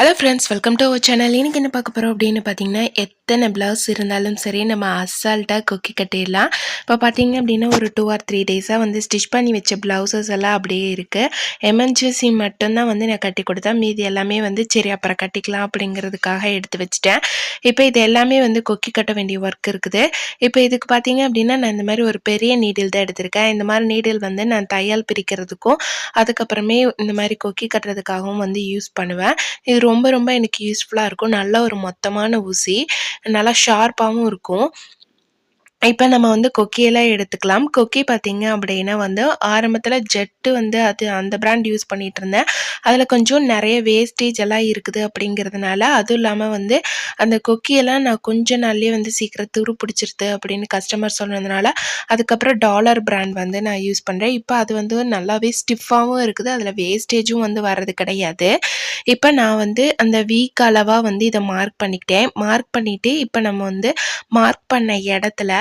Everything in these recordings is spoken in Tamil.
Hello friends welcome to our channel இன்றைக்கி என்ன பார்க்க போகிறோம் அப்படின்னு பார்த்தீங்கன்னா எத்தனை ப்ளவுஸ் இருந்தாலும் சரி நம்ம அசால்ட்டாக கொக்கி கட்டிடலாம். இப்போ பார்த்தீங்க அப்படின்னா ஒரு டூ ஆர் த்ரீ டேஸாக வந்து ஸ்டிச் பண்ணி வச்ச ப்ளவுசஸ் எல்லாம் அப்படியே இருக்குது எமர்ஜென்சி மட்டும்தான் வந்து நான் கட்டி கொடுத்தேன். மீதி எல்லாமே வந்து சரி அப்புறம் கட்டிக்கலாம் அப்படிங்கிறதுக்காக எடுத்து வச்சுட்டேன். இப்போ இது எல்லாமே வந்து கொக்கி கட்ட வேண்டிய ஒர்க் இருக்குது. இப்போ இதுக்கு பார்த்தீங்க அப்படின்னா நான் இந்த மாதிரி ஒரு பெரிய நீடில் தான் எடுத்திருக்கேன். இந்த மாதிரி நீடில் வந்து நான் தையல் பிரிக்கிறதுக்கும் அதுக்கப்புறமே இந்த மாதிரி கொக்கி கட்டுறதுக்காகவும் வந்து யூஸ் பண்ணுவேன். இது ரொம்ப ரொம்ப எனக்கு யூஸ்ஃபுல்லாக இருக்கும். நல்ல ஒரு மொத்தமான ஊசி. நல்லா ஷார்ப்பாகவும் இருக்கும். இப்போ நம்ம வந்து கொக்கியெல்லாம் எடுத்துக்கலாம். கொக்கி பார்த்தீங்க அப்படின்னா வந்து ஆரம்பத்தில் ஜெட்டு வந்து அது அந்த பிராண்ட் யூஸ் பண்ணிகிட்டு இருந்தேன். அதில் கொஞ்சம் நிறைய வேஸ்டேஜ் எல்லாம் இருக்குது அப்படிங்கிறதுனால அதுவும் இல்லாமல் வந்து அந்த கொக்கியெல்லாம் நான் கொஞ்ச நாள்லேயே வந்து சீக்கிரம் துரு பிடிச்சிருது அப்படின்னு கஸ்டமர் சொன்னதுனால அதுக்கப்புறம் டாலர் பிராண்ட் வந்து நான் யூஸ் பண்ணுறேன் இப்போ அது வந்து நல்லாவே ஸ்டிஃபாகவும் இருக்குது. அதில் வேஸ்டேஜும் வந்து வர்றது கிடையாது. இப்போ நான் வந்து அந்த வீக் அளவாக வந்து இதை மார்க் பண்ணிக்கிட்டேன். மார்க் பண்ணிவிட்டு இப்போ நம்ம வந்து மார்க் பண்ண இடத்துல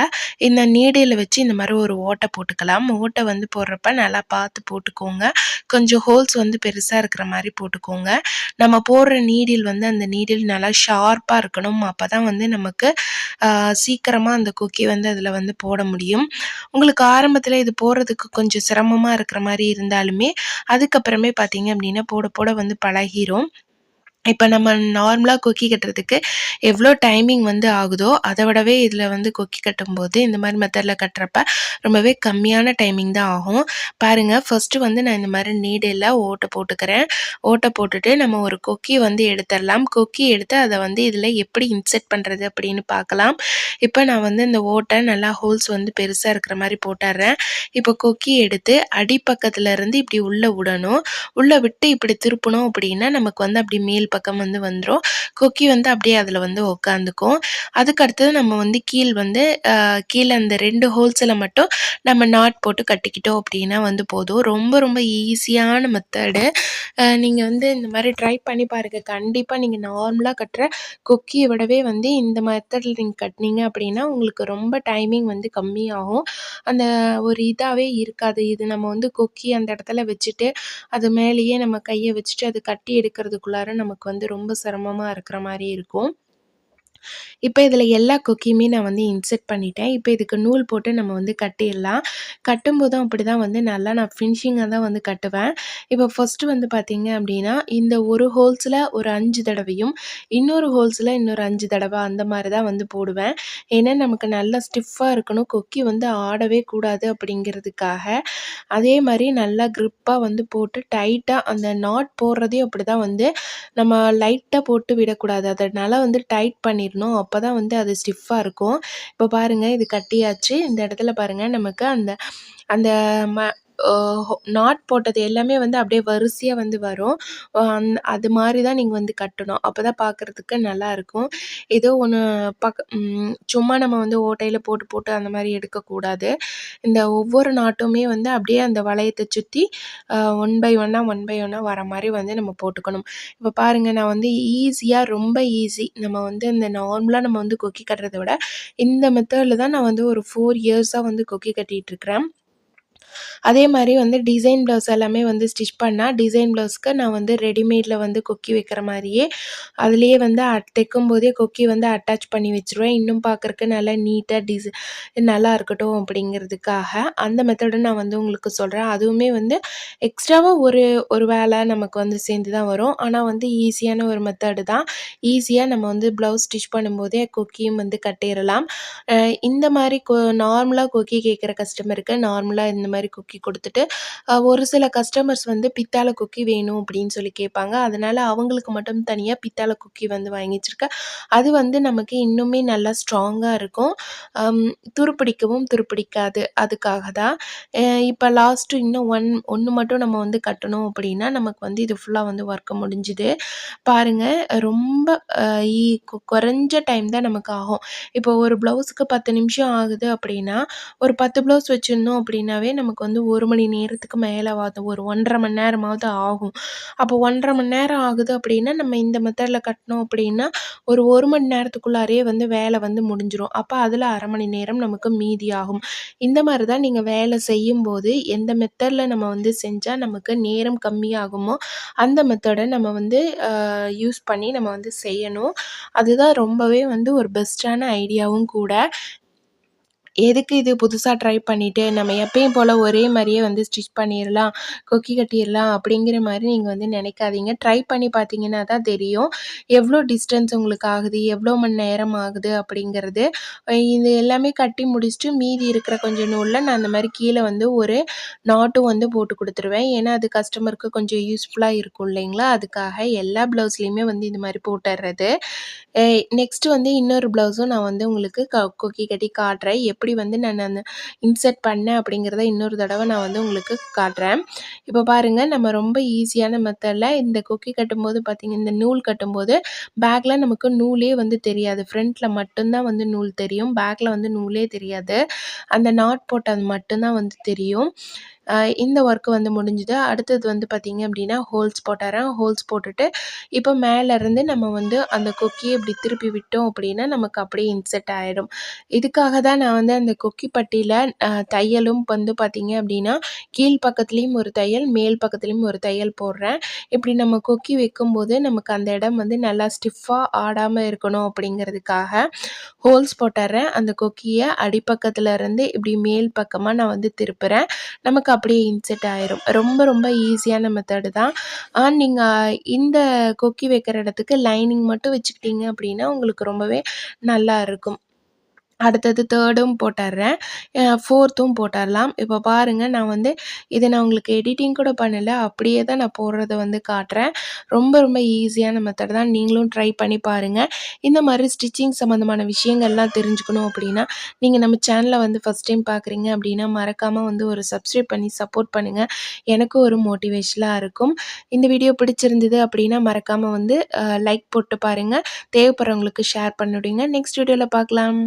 இந்த நீடியில் வச்சு இந்த மாதிரி ஒரு ஓட்டை போட்டுக்கலாம். ஓட்டை வந்து போடுறப்ப நல்லா பார்த்து போட்டுக்கோங்க. கொஞ்சம் ஹோல்ஸ் வந்து பெருசாக இருக்கிற மாதிரி போட்டுக்கோங்க. நம்ம போடுற நீடில் வந்து அந்த நீடில் நல்லா ஷார்ப்பாக இருக்கணும். அப்போ தான் வந்து நமக்கு சீக்கிரமாக அந்த குக்கி வந்து அதில் வந்து போட முடியும். உங்களுக்கு ஆரம்பத்தில் இது போடுறதுக்கு கொஞ்சம் சிரமமாக இருக்கிற மாதிரி இருந்தாலுமே அதுக்கப்புறமே பார்த்தீங்க அப்படின்னா போட போட வந்து பழகிரும். இப்போ நம்ம நார்மலாக கொக்கி கட்டுறதுக்கு எவ்வளோ டைமிங் வந்து ஆகுதோ அதை விடவே இதில் வந்து கொக்கி கட்டும்போது இந்த மாதிரி மெத்தடில் கட்டுறப்ப ரொம்பவே கம்மியான டைமிங் தான் ஆகும். பாருங்கள் ஃபஸ்ட்டு வந்து நான் இந்த மாதிரி நீடில் ஓட்டை போட்டுக்கிறேன். ஓட்டை போட்டுட்டு நம்ம ஒரு கொக்கி வந்து எடுத்துடலாம். கொக்கி எடுத்து அதை வந்து இதில் எப்படி இன்செர்ட் பண்ணுறது அப்படின்னு பார்க்கலாம். இப்போ நான் வந்து இந்த ஓட்டை நல்லா ஹோல்ஸ் வந்து பெருசாக இருக்கிற மாதிரி போட்டுடுறேன். இப்போ கொக்கி எடுத்து அடிப்பக்கத்துலேருந்து இப்படி உள்ளே விடணும். உள்ளே விட்டு இப்படி திருப்பணும் அப்படின்னா நமக்கு வந்து அப்படி மேல் பக்கம் வந்து வந்துடும் கொக்கி வந்து அப்படியே அதில் வந்து உட்காந்துக்கும் அதுக்கு அடுத்தது நம்ம வந்து கீழ் வந்து கீழே அந்த ரெண்டு ஹோல்ஸில் மட்டும் நம்ம நாட் போட்டு கட்டிக்கிட்டோம் அப்படின்னா வந்து போதும். ரொம்ப ரொம்ப ஈஸியான மெத்தடு நீங்கள் வந்து இந்த மாதிரி ட்ரை பண்ணி பாருங்கள் கண்டிப்பாக நீங்கள் நார்மலாக கட்டுற கொக்கியை விடவே வந்து இந்த மெத்தடில் நீங்கள் கட்டினீங்க அப்படின்னா உங்களுக்கு ரொம்ப டைமிங் வந்து கம்மியாகும். அந்த ஒரு இதாகவே இருக்காது. இது நம்ம வந்து கொக்கி அந்த இடத்துல வச்சுட்டு அது மேலேயே நம்ம கையை வச்சுட்டு அது கட்டி எடுக்கிறதுக்குள்ளார நமக்கு வந்து ரொம்ப சிரமமாக இருக்கிற மாதிரி இருக்கும். இப்போ இதில் எல்லா கொக்கியுமே நான் வந்து இன்செர்ட் பண்ணிட்டேன். இப்போ இதுக்கு நூல் போட்டு நம்ம வந்து கட்டிடலாம். கட்டும்போதும் அப்படி தான் வந்து நல்லா நான் ஃபினிஷிங்காக தான் வந்து கட்டுவேன். இப்போ ஃபஸ்ட்டு வந்து பார்த்திங்க அப்படின்னா இந்த ஒரு ஹோல்ஸில் ஒரு அஞ்சு தடவையும் இன்னொரு ஹோல்ஸில் இன்னொரு அஞ்சு தடவை அந்த மாதிரி தான் வந்து போடுவேன். ஏன்னா நமக்கு நல்லா ஸ்டிஃபாக இருக்கணும். கொக்கி வந்து ஆடவே கூடாது அப்படிங்கிறதுக்காக. அதே மாதிரி நல்லா க்ரிப்பாக வந்து போட்டு டைட்டாக அந்த நாட் போடுறதையும் அப்படி தான் வந்து நம்ம லைட்டாக போட்டு விடக்கூடாது. அதனால் வந்து டைட் பண்ணி பண்ணிடணும். அப்போ தான் வந்து அது ஸ்டிஃபாக இருக்கும். இப்போ பாருங்கள் இது கட்டியாச்சு. இந்த இடத்துல பாருங்கள் நமக்கு அந்த அந்த ம நாட் போட்டது எல்லாமே வந்து அப்படியே வரிசையாக வந்து வரும். அந் அது மாதிரி தான் நீங்கள் வந்து கட்டணும். அப்போ தான் பார்க்குறதுக்கு நல்லாயிருக்கும் ஏதோ ஒன்று பக்க சும்மா நம்ம வந்து ஓட்டையில் போட்டு போட்டு அந்த மாதிரி எடுக்கக்கூடாது இந்த ஒவ்வொரு நாட்டுமே வந்து அப்படியே அந்த வளையத்தை சுற்றி ஒன் பை ஒன்னாக ஒன் பை ஒன்னாக வர மாதிரி வந்து நம்ம போட்டுக்கணும். இப்போ பாருங்கள் நான் வந்து ஈஸியாக ரொம்ப ஈஸி நம்ம வந்து இந்த நார்மலாக நம்ம வந்து கொக்கி கட்டுறத விட இந்த மெத்தடில் தான் நான் வந்து ஒரு ஃபோர் இயர்ஸாக வந்து கொக்கி கட்டிகிட்ருக்கிறேன் அதே மாதிரி வந்து டிசைன் ப்ளவுஸ் எல்லாமே வந்து ஸ்டிச் பண்ணால் டிசைன் ப்ளவுஸ்க்கு நான் வந்து ரெடிமேடில் வந்து கொக்கி வைக்கிற மாதிரியே அதுலேயே வந்து தைக்கும் போதே கொக்கி வந்து அட்டாச் பண்ணி வச்சுருவேன். இன்னும் பார்க்குறக்கு நல்லா நீட்டாக டிசை நல்லா இருக்கட்டும் அப்படிங்கிறதுக்காக. அந்த மெத்தடை நான் வந்து உங்களுக்கு சொல்கிறேன் அதுவுமே வந்து எக்ஸ்ட்ராவாக ஒரு ஒரு வேலை நமக்கு வந்து சேர்ந்து தான் வரும். ஆனால் வந்து ஈஸியான ஒரு மெத்தடு தான். ஈஸியாக நம்ம வந்து ப்ளவுஸ் ஸ்டிச் பண்ணும்போதே கொக்கியும் வந்து கட்டிடலாம். இந்த மாதிரி கொ நார்மலாக கொக்கி கேட்குற கஸ்டமருக்கு நார்மலாக இந்த மாதிரி குக்கி கொடுத்துட்டு ஒரு சில கஸ்டமர்ஸ் வந்து பித்தாளை குக்கி வேணும் அப்படின்னு சொல்லி கேட்பாங்க. அதனால் அவங்களுக்கு மட்டும் தனியாக பித்தாளை குக்கி வந்து வாங்கிச்சிருக்கேன் அது வந்து நமக்கு இன்னுமே நல்லா ஸ்ட்ராங்காக இருக்கும். துருப்பிடிக்கவும் துருப்பிடிக்காது. அதுக்காக தான். இப்போ லாஸ்ட்டு இன்னும் ஒன் ஒன்று மட்டும் நம்ம வந்து கட்டணும் அப்படின்னா நமக்கு வந்து இது ஃபுல்லாக வந்து ஒர்க்கு முடிஞ்சுது. பாருங்கள் ரொம்ப குறைஞ்ச டைம் தான் நமக்கு ஆகும். இப்போ ஒரு ப்ளவுஸுக்கு பத்து நிமிஷம் ஆகுது அப்படின்னா ஒரு பத்து ப்ளவுஸ் வச்சுருந்தோம் அப்படின்னாவே நம்ம நமக்கு வந்து ஒரு மணி நேரத்துக்கு மேலவாது ஒரு 1 1/2 மணி நேரமாவது ஆகும். அப்போ 1 1/2 மணி நேரம் ஆகுது அப்படின்னா, நம்ம இந்த மெத்தடில் கட்டினோம் அப்படின்னா, ஒரு ஒரு மணி நேரத்துக்குள்ளாரே வந்து வேலை வந்து முடிஞ்சிடும் அப்போ அதில் அரை மணி நேரம் நமக்கு மீதியாகும். இந்த மாதிரி தான் நீங்கள் வேலை செய்யும்போது, எந்த மெத்தடில் நம்ம வந்து செஞ்சால் நமக்கு நேரம் கம்மியாகுமோ, அந்த மெத்தடை நம்ம வந்து யூஸ் பண்ணி நம்ம வந்து செய்யணும். அதுதான் ரொம்பவே வந்து ஒரு பெஸ்ட்டான ஐடியாவும் கூட. எதுக்கு இது புதுசாக ட்ரை பண்ணிவிட்டு நம்ம எப்பயும் போல் ஒரே மாதிரியே வந்து ஸ்டிச் பண்ணிடலாம் கொக்கி கட்டிடலாம் அப்படிங்கிற மாதிரி நீங்கள் வந்து நினைக்காதீங்க ட்ரை பண்ணி பார்த்தீங்கன்னா தான் தெரியும். எவ்வளோ டிஸ்டன்ஸ் உங்களுக்கு ஆகுது, எவ்வளோ மணி நேரம் ஆகுது அப்படிங்கிறது. இது எல்லாமே கட்டி முடிச்சுட்டு மீதி இருக்கிற கொஞ்சம் நூலில் நான் அந்த மாதிரி கீழே வந்து ஒரு நாட்டும் வந்து போட்டு கொடுத்துருவேன் ஏன்னா, அது கஸ்டமருக்கு கொஞ்சம் யூஸ்ஃபுல்லாக இருக்கும் இல்லைங்களா? அதுக்காக எல்லா ப்ளவுஸ்லேயுமே வந்து இது மாதிரி போட்டுடுறது நெக்ஸ்ட்டு வந்து இன்னொரு ப்ளவுஸும் நான் வந்து உங்களுக்கு க கொக்கி கட்டி காட்டுறேன். எப்படி வந்து நான் அந்த இன்சர்ட் பண்ணேன் அப்படிங்கிறத இன்னொரு தடவை நான் வந்து உங்களுக்கு காட்டுறேன். இப்போ பாருங்கள் நம்ம ரொம்ப ஈஸியான மெத்தடில் இந்த கொக்கி கட்டும்போது பார்த்தீங்க இந்த நூல் கட்டும்போது, பேக்கில் நமக்கு நூலே வந்து தெரியாது. ஃப்ரண்ட்டில் மட்டும்தான் வந்து நூல் தெரியும். பேக்கில் வந்து நூலே தெரியாது. அந்த நாட் போட்டது மட்டும்தான் வந்து தெரியும். இந்த ஒர்க் வந்து முடிஞ்சுது. அடுத்தது வந்து பார்த்தீங்க அப்படின்னா, ஹோல்ஸ் போட்டுறேன். ஹோல்ஸ் போட்டுட்டு, இப்போ மேலேருந்து நம்ம வந்து அந்த கொக்கியை இப்படி திருப்பி விட்டோம் அப்படின்னா, நமக்கு அப்படியே இன்செட் ஆகிடும் இதுக்காக தான் நான் வந்து அந்த கொக்கி பட்டியில் தையலும் வந்து பார்த்திங்க அப்படின்னா, கீழ் பக்கத்துலேயும் ஒரு தையல், மேல் பக்கத்துலேயும் ஒரு தையல் போடுறேன். இப்படி நம்ம கொக்கி வைக்கும்போது, நமக்கு அந்த இடம் வந்து நல்லா ஸ்டிஃபாக ஆடாமல் இருக்கணும் அப்படிங்கிறதுக்காக, ஹோல்ஸ் போட்டுறேன். அந்த கொக்கியை அடிப்பக்கத்தில் இருந்து இப்படி மேல் பக்கமாக நான் வந்து திருப்புறேன். நமக்கு அப்படியே இன்செட் ஆயிரும். ரொம்ப ரொம்ப ஈஸியான மெத்தடு தான். ஆனால் நீங்க இந்த கொக்கி வைக்கிற இடத்துக்கு லைனிங் மட்டும் வச்சுக்கிட்டீங்க அப்படின்னா, உங்களுக்கு ரொம்பவே நல்லா இருக்கும். அடுத்தது தேர்டும் போட்டுடுறேன் ஃபோர்த்தும் போட்டுடலாம் இப்போ பாருங்கள் நான் வந்து இதை நான் உங்களுக்கு எடிட்டிங் கூட பண்ணலை அப்படியே தான் நான் போடுறத வந்து காட்டுறேன். ரொம்ப ரொம்ப ஈஸியான மெத்தட் தான். நீங்களும் ட்ரை பண்ணி பாருங்கள் இந்த மாதிரி ஸ்டிச்சிங் சம்மந்தமான விஷயங்கள்லாம் தெரிஞ்சுக்கணும் அப்படின்னா, நீங்கள் நம்ம சேனலை வந்து ஃபஸ்ட் டைம் பார்க்குறீங்க அப்படின்னா, மறக்காமல் வந்து ஒரு சப்ஸ்கிரைப் பண்ணி சப்போர்ட் பண்ணுங்கள் எனக்கும் ஒரு மோட்டிவேஷனாக இருக்கும். இந்த வீடியோ பிடிச்சிருந்தது அப்படின்னா, மறக்காமல் வந்து லைக் போட்டு பாருங்கள் தேவைப்படுறவங்களுக்கு ஷேர் பண்ணிவிடுங்க. நெக்ஸ்ட் வீடியோவில் பார்க்கலாம்.